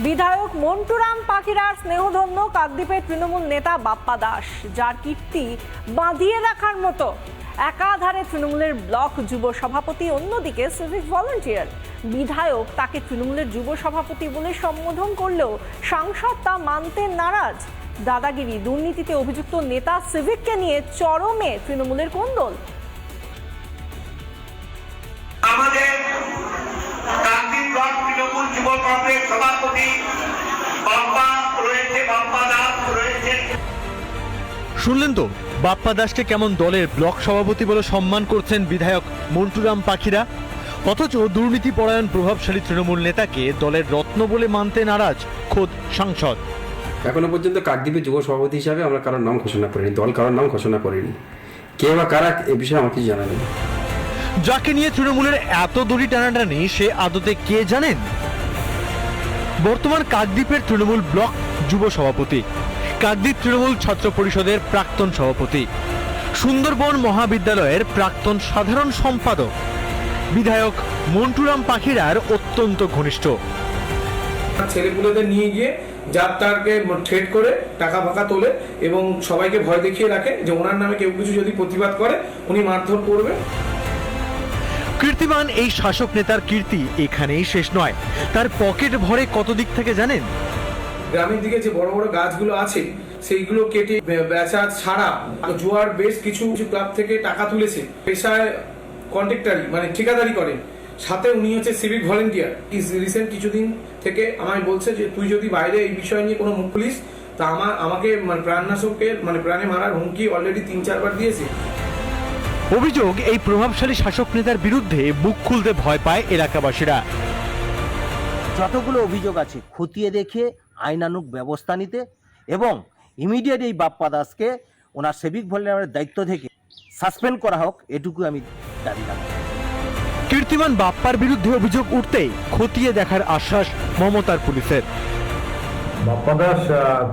বিধায়ক মন্টুরাম পাখিরার স্নেহধন্য কাকদ্বীপের তৃণমূল নেতা বাপ্পা দাস, যার কীর্তি বাঁধিয়ে রাখার মতো। একাধারে তৃণমূলের ব্লক যুব সভাপতি, অন্যদিকে সিভিক ভলান্টিয়ার বিধায়ক তাকে তৃণমূলের যুব সভাপতি বলে সম্বোধন করলেও সাংসদ তা মানতে নারাজ। দাদাগিরি দুর্নীতিতে অভিযুক্ত নেতা সিভিককে নিয়ে চরমে তৃণমূলের কোন্দল। শুনলেন তো বাপ্পা দাসকে কেমন দলের ব্লক সভাপতি বলে সম্মান করছেন বিধায়ক মন্টুরাম পাখিরা? অথচ দুর্নীতি পরায়ণ প্রভাবশালী তৃণমূল নেতাকে দলের রত্ন বলে মানতে নারাজ খোদ সাংসদ। এখনও পর্যন্ত কাকদ্বীপের যুব সভাপতি হিসাবে আমরা কারোর নাম ঘোষণা করিনি দল কারোর নাম ঘোষণা করিনি। কে বা কারা এ বিষয়ে আমাকে জানা নেই। যাকে নিয়ে তৃণমূলের এত দড়ি টানাটানি সে আদতে কে জানেন? বর্তমান কাকদ্বীপের তৃণমূল ব্লক যুব সভাপতি। কাকদ্বীপ তৃণমূল ছাত্র পরিষদের প্রাক্তন সভাপতি। সুন্দরবন মহাবিদ্যালয়ের প্রাক্তন সাধারণ সম্পাদক। বিধায়ক মন্টুরাম পাখিরার অত্যন্ত ঘনিষ্ঠ। ছেলেপুলেদের নিয়ে গিয়ে যাত্রাকে ট্রেড করে টাকা ফাঁকা তোলে এবং সবাইকে ভয় দেখিয়ে রাখে যে ওনার নামে কেউ কিছু যদি প্রতিবাদ করে, উনি মারধর করবে। কীর্তিমান এই শাসক নেতার কীর্তি এখানেই শেষ নয়। তার পকেট ভরে কত দিক থেকে জানেন? গ্রামের দিকে যে বড় বড় গাছগুলো আছে, সেইগুলো কেটে বেচা ছাড়া জুয়ার বেশ কিছু কিছু ক্লাব থেকে টাকা তুলেছে। পেশায় কন্ট্রাক্টারি মানে ঠিকাদারি করেন সাথে উনি হচ্ছে সিভিক ভলেন্টিয়ার। রিসেন্ট কিছুদিন থেকে আমায় বলছে যে, তুই যদি বাইরে এই বিষয় নিয়ে কোনো মুখ খুলিস, তা আমার আমাকে মানে প্রাণনাশকের মানে প্রাণে মারার হুমকি অলরেডি তিন চারবার দিয়েছে। অভিযোগ এই প্রভাবশালী শাসক নেতার বিরুদ্ধে বুক খুলতে ভয় পায় এলাকাবাসীরা। যতগুলো অভিযোগ আছে খতিয়ে দেখে আইনানুগ ব্যবস্থা নিতে এবং ইমিডিয়েট এই বাপ্পা দাসকে ওনার সেভিক ভলেন্টিয়ারের দায়িত্ব থেকে সাসপেন্ড করা হোক এটুকু আমি দাবি রাখি কীর্তিমান বাপ্পার বিরুদ্ধে অভিযোগ উঠতেই খতিয়ে দেখার আশ্বাস মমতার পুলিশের। বাপ্পা দাস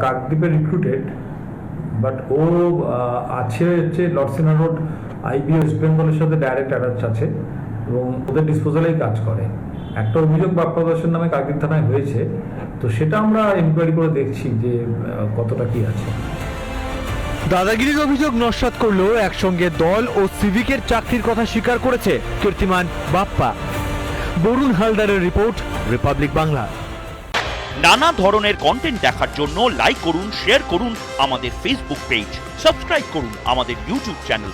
কাকদ্বীপে রিক্রুটেড বাট ও আহ, আছে হচ্ছে লর্ডসিনা রোড আইবি ওয়েস্ট বেঙ্গলের সাথে ডাইরেক্ট অ্যাটাচ আছে এবং ওদের ডিসপোজালেই কাজ করে। একটা অভিযোগ বাপ্পা দাসের নামে কাকদ্বীপ থানায় হয়েছে। তো সেটা আমরা এনকোয়ারি করে দেখছি যে কতটা কি আছে। দাদাগিরির অভিযোগ নস্বাত করলেও একসঙ্গে দল ও সিভিকের চাকরির কথা স্বীকার করেছে কীর্তিমান বাপ্পা। বরুণ হালদারের রিপোর্ট রিপাবলিক বাংলা। নানা ধরনের কন্টেন্ট দেখার জন্য লাইক করুন শেয়ার করুন আমাদের ফেসবুক পেজ সাবস্ক্রাইব করুন আমাদের ইউটিউব চ্যানেল